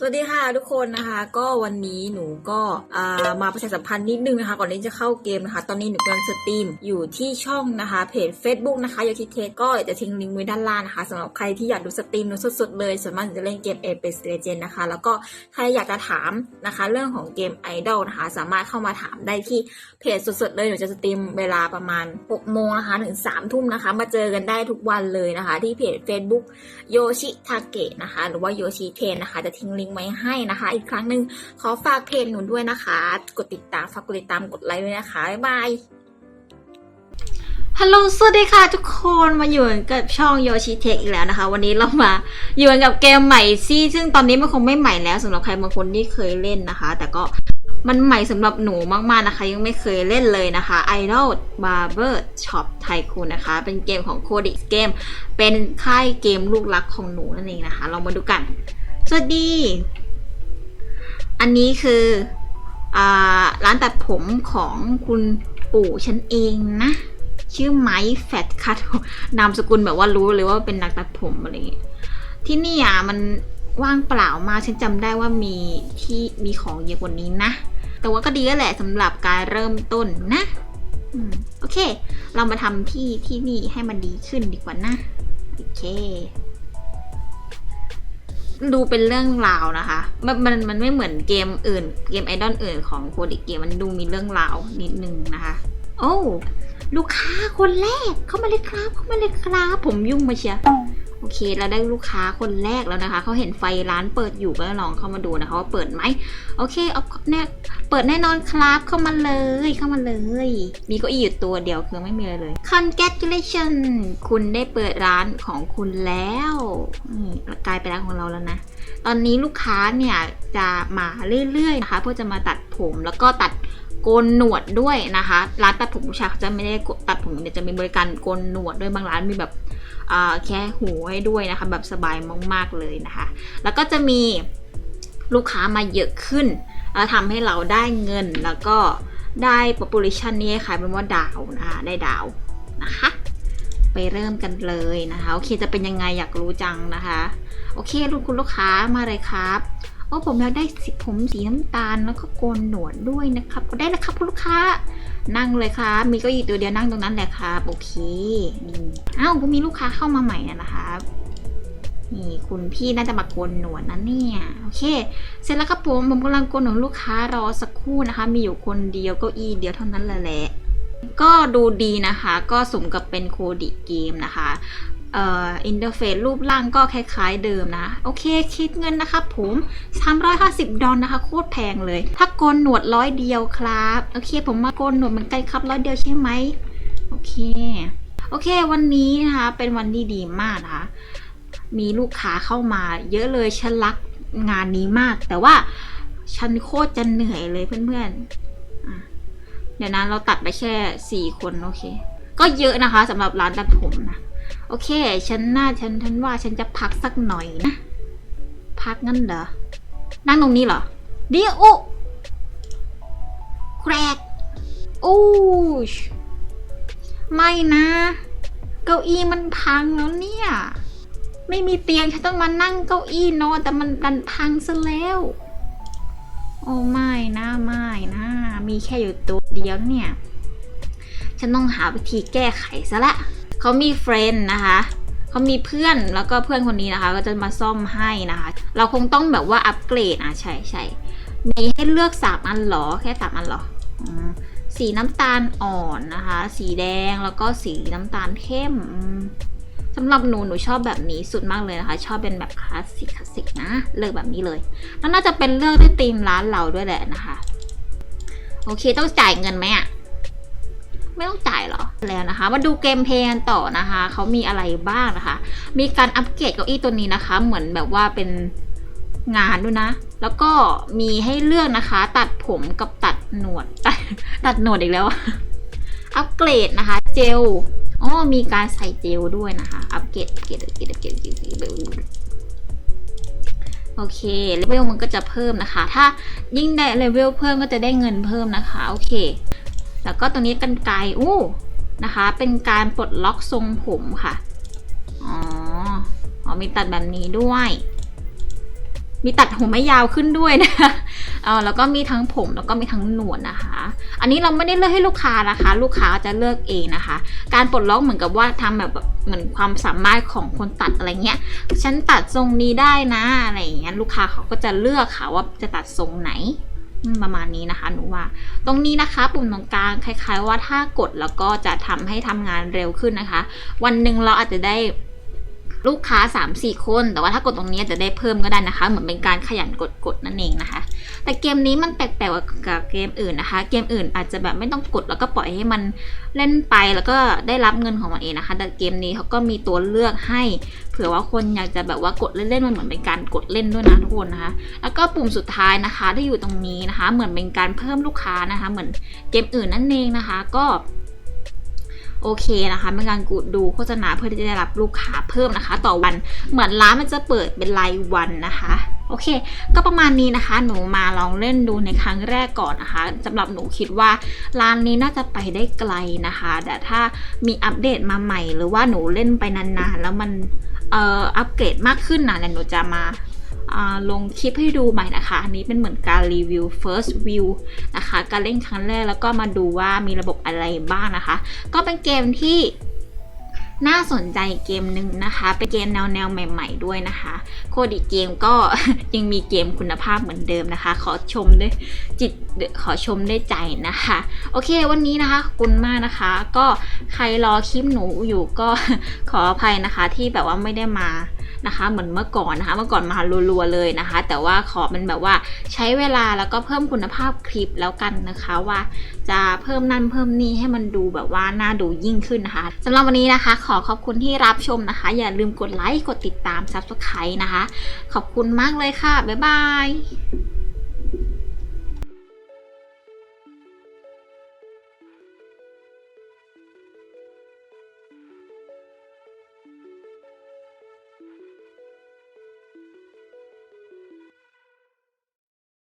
สวัสดีค่ะทุกคนนะคะก็วันนี้หนูก็มาประชาสัมพันธ์นิดนึงนะคะ ก่อนที่จะเข้าเกมนะคะ ตอนนี้หนูกำลังสตรีมอยู่ที่ช่องนะคะเพจ Facebook นะคะโยชิเทสก็จะทิ้งลิงก์ไว้ด้านล่างนะคะสำหรับใครที่อยากดูสตรีมหนูสดๆเลยส่วนมากหนูจะเล่นเกม Apex l e g e n d นะคะ แล้วก็ใครอยากจะถามนะคะ เรื่องของเกม Idol นะคะ สามารถเข้ามาถามได้ที่เพจสดๆเลยหนูจะสตรีมเวลาประมาณ6โมงนะคะถึง3ทุ่มนะคะ มาเจอกันได้ทุกวันเลยนะคะ ที่เพจ Facebook โยชิทาเกะนะคะ หรือว่าโยชิเทนนะคะจะทิ้งลิงก์ไว้ให้นะคะ อีกครั้งหนึ่งขอฝากเพจหนูด้วยนะคะ กดติดตามฝากกดติดตามกดไลค์ด้วยนะคะ บ๊ายบายฮัลโหลสวัสดีค่ะทุกคนมาอยู่กับช่องโยชิเทคอีกแล้วนะคะ วันนี้เรามาอยู่กับเกมใหม่ซี่ซึ่งตอนนี้มันคงไม่ใหม่แล้วสำหรับใครบางคนที่เคยเล่นนะคะ แต่ก็มันใหม่สำหรับหนูมากๆนะคะ ยังไม่เคยเล่นเลยนะคะ Idol Barber Shop Tycoon นะคะ เป็นเกมของ Codix Game เป็นค่ายเกมลูกรักของหนูนั่นเองนะคะเรามาดูกัน สวัสดี อันนี้คืออร้านตัดผมของคุณปู่ฉันเองนะ ชื่อไมค์แฟตคัทนามสกุลแบบว่ารู้เลยว่าเป็นนักตัดผมอะไรอย่างเงี้ยที่นี่อะมันว่างเปล่ามากฉันจำได้ว่ามีที่มีของเยอะกว่านี้นะ แต่ว่าก็ดีแล้วแหละสำหรับการเริ่มต้นนะอโอเค เรามาทำที่ที่นี่ให้มันดีขึ้นดีกว่านะ โอเค ดูเป็นเรื่องราวนะคะ มันมันมันไม่เหมือนเกมอื่น เกมไอดอลอื่นของโคดิเกมมันดูมีเรื่องราวนิดนึงนะคะ โอ้ลูกค้าคนแรกเข้ามาเลยครับเข้ามาเลยครับ ผมยุ่งมาเชียร์ โอเคเราได้ลูกค้าคนแรกแล้วนะคะเขาเห็นไฟร้านเปิดอยู่ก็ลองเข้ามาดูนะคะว่าเปิดไหมโอเคเอาแน่เปิดแน่นอนครับเข้ามาเลยเข้ามาเลย มีเก้าอี้อยู่ตัวเดียวคือไม่มีอะไรเลย congratulation คุณได้เปิดร้านของคุณแล้วนี่กลายเป็นร้านของเราแล้วนะ ตอนนี้ลูกค้าเนี่ยจะมาเรื่อยๆนะคะเพื่อจะมาตัดผมแล้วก็ตัดโกนหนวดด้วยนะคะ ร้านตัดผมผู้ชายเขาจะไม่ได้ตัดผมเดี๋ยจะมีบริการโกนหนวดด้วยบางร้านมีแบบ แค่หูให้ด้วยนะคะ แบบสบายมากๆเลยนะคะ แล้วก็จะมีลูกค้ามาเยอะขึ้นแล้วทำให้เราได้เงินแล้วก็ได้ population นี่คล้ายเป็นว่าดาวนะคะได้ดาวนะคะ ไปเริ่มกันเลยนะคะ โอเคจะเป็นยังไงอยากรู้จังนะคะ โอเคลูกคุณลูกค้ามาเลยครับ โอ้ผมอยากได้สีผมสีน้ำตาลแล้วก็โกนหนวดด้วยนะครับ ก็ได้เลยครับคุณลูกค้า นั่งเลยครับ มีเก็อีตัวเดียวนั่งตรงนั้นแหละครับโอเคนี่อ้าวก็มีลูกค้าเข้ามาใหม่นะครับนี่คุณพี่น่าจะมาโกนหนวดนะเนี่ยโอเค เสร็จแล้วครับผมผมกำลังโกนหนวดลูกค้ารอสักครู่นะคะ มีอยู่คนเดียวเก้าอี้เดียวเท่านั้นแหละละก็ดูดีนะคะ ก็สมกับเป็นโคดิเกมนะคะ อินเทอร์เฟซรูปร่างก็คล้ายๆเดิมนะ โอเคคิดเงินนะคะผม 350 ดอลนะคะ โคตรแพงเลย ถ้าโกนหนวดร้อยเดียวครับ โอเค ผมมาโกนหนวดเหมือนกันครับร้อยเดียวใช่ไหมโอเค โอเค วันนี้นะคะ เป็นวันที่ดีมากนะคะ มีลูกค้าเข้ามาเยอะเลยฉันรักงานนี้มาก แต่ว่าฉันโคตรจะเหนื่อยเลยเพื่อนๆเดี๋ยวนะเราตัดไปแค่สี่คนโอเค ก็เยอะนะคะสำหรับร้านตัดผมนะ โอเค ฉันน่าฉันฉันว่าฉันจะพักสักหน่อยนะ พักงั้นเหรอ นั่งตรงนี้เหรอเดียวโอแครกโอ้ชไม่นะ เก้าอี้มันพังแล้วเนี่ย ไม่มีเตียงฉันต้องมานั่งเก้าอี้นอนแต่มันดันพังซะแล้ว โอ้ไม่นะไม่นะ มีแค่อยู่ตัวเดียวเนี่ย ฉันต้องหาวิธีแก้ไขซะละ เขามีเฟรนด์นะคะเขามีเพื่อนแล้วก็เพื่อนคนนี้นะคะ ก็จะมาซ่อมให้นะคะ เราคงต้องแบบว่าอัปเกรดอะใช่ใช่มีให้เลือกสามอันหรอแค่สามอันหรอสีน้ำตาลอ่อนนะคะ สีแดงแล้วก็สีน้ำตาลเข้มสำหรับหนูหนูชอบแบบนี้สุดมากเลยนะคะ ชอบเป็นแบบคลาสสิกคลาสสิกนะเลือกแบบนี้เลยแล้วน่าจะเป็นเลือกได้ธีมร้านเราด้วยแหละนะคะ โอเคต้องจ่ายเงินไหมอะ ไม่ต้องจ่ายหรอแล้วนะคะ มาดูเกมเพลย์กันต่อนะคะ เขามีอะไรบ้างนะคะ มีการอัปเกรดเก้าอี้ตัวนี้นะคะ เหมือนแบบว่าเป็นงานด้วยนะ แล้วก็มีให้เลือกนะคะ ตัดผมกับตัดหนวด ตัดตัดหนวดอีกแล้ว อัปเกรดนะคะ เจลอ๋อมีการใส่เจลด้วยนะคะอัปเกรดอัปเกรดอัปเกรดอัปเกรดอัปเกรดอัปเกรดโอเค เลเวลมันก็จะเพิ่มนะคะ ถ้ายิ่งได้เลเวลเพิ่มก็จะได้เงินเพิ่มนะคะ โอเค แล้วก็ตรงนี้กันไกลอู้นะคะ เป็นการปลดล็อกทรงผมค่ะ อ๋อ อ๋อมีตัดแบบนี้ด้วย มีตัดผมไม่ยาวขึ้นด้วยนะคะเออแล้วก็มีทั้งผมแล้วก็มีทั้งหนวดนะคะ อันนี้เราไม่ได้เลือกให้ลูกค้านะคะ ลูกค้าจะเลือกเองนะคะ การปลดล็อกเหมือนกับว่าทำแบบเหมือนความสามารถของคนตัดอะไรเงี้ย ฉันตัดทรงนี้ได้นะอะไรอย่างเงี้ย ลูกค้าเขาก็จะเลือกค่ะว่าจะตัดทรงไหน ประมาณนี้นะคะหนูว่า ตรงนี้นะคะปุ่มตรงกลางคล้าย ๆ ว่าถ้ากดแล้วก็จะทำให้ทำงานเร็วขึ้นนะคะ วันหนึ่งเราอาจจะได้ ลูกค้า 3-4 คน แต่ว่าถ้ากดตรงนี้จะได้เพิ่มก็ได้นะคะ เหมือนเป็นการขยันกดๆนั่นเองนะคะ แต่เกมนี้มันแปลกๆกว่ากับเกมอื่นนะคะ เกมอื่นอาจจะแบบไม่ต้องกดแล้วก็ปล่อยให้มันเล่นไปแล้วก็ได้รับเงินของมันเองนะคะ แต่เกมนี้เขาก็มีตัวเลือกให้เผื่อว่าคนอยากจะแบบว่ากดเล่นๆมันเหมือนเป็นการกดเล่นด้วยนะทุกคนนะคะ แล้วก็ปุ่มสุดท้ายนะคะที่อยู่ตรงนี้นะคะ เหมือนเป็นการเพิ่มลูกค้านะคะ เหมือนเกมอื่นนั่นเองนะคะ ก็ โอเคนะคะเป็นการกูดูโฆษณาเพื่อที่จะได้รับลูกค้าเพิ่มนะคะ ต่อวันเหมือนร้านมันจะเปิดเป็นรายวันนะคะโอเค ก็ประมาณนี้นะคะ หนูมาลองเล่นดูในครั้งแรกก่อนนะคะสำหรับหนูคิดว่าร้านนี้น่าจะไปได้ไกลนะคะ แต่ถ้ามีอัปเดตมาใหม่ หรือว่าหนูเล่นไปนานๆ แล้วมันเอ่ออัปเกรดมากขึ้นนะเดี๋ยวหนูจะมา ลงคลิปให้ดูใหม่นะคะ อันนี้เป็นเหมือนการรีวิว first view นะคะ การเล่นครั้งแรกแล้วก็มาดูว่ามีระบบอะไรบ้างนะคะ ก็เป็นเกมที่น่าสนใจเกมหนึ่งนะคะ เป็นเกมแนวแนวใหม่ๆด้วยนะคะ โคดิเกมก็ยังมีเกมคุณภาพเหมือนเดิมนะคะ ขอชมด้วยจิตขอชมด้วยใจนะคะ โอเควันนี้นะคะขอบคุณมากนะคะ ก็ใครรอคลิปหนูอยู่ก็ขออภัยนะคะที่แบบว่าไม่ได้มา นะคะ เหมือนเมื่อก่อนนะคะ เมื่อก่อนมารัวๆเลยนะคะ แต่ว่าขอเป็นแบบว่าใช้เวลาแล้วก็เพิ่มคุณภาพคลิปแล้วกันนะคะว่าจะเพิ่มนั่นเพิ่มนี่ให้มันดูแบบว่าน่าดูยิ่งขึ้นนะคะสำหรับวันนี้นะคะ ขอขอบคุณที่รับชมนะคะ อย่าลืมกดไลค์กดติดตามซับสไคร b e นะคะ ขอบคุณมากเลยค่ะ บ๊ายบาย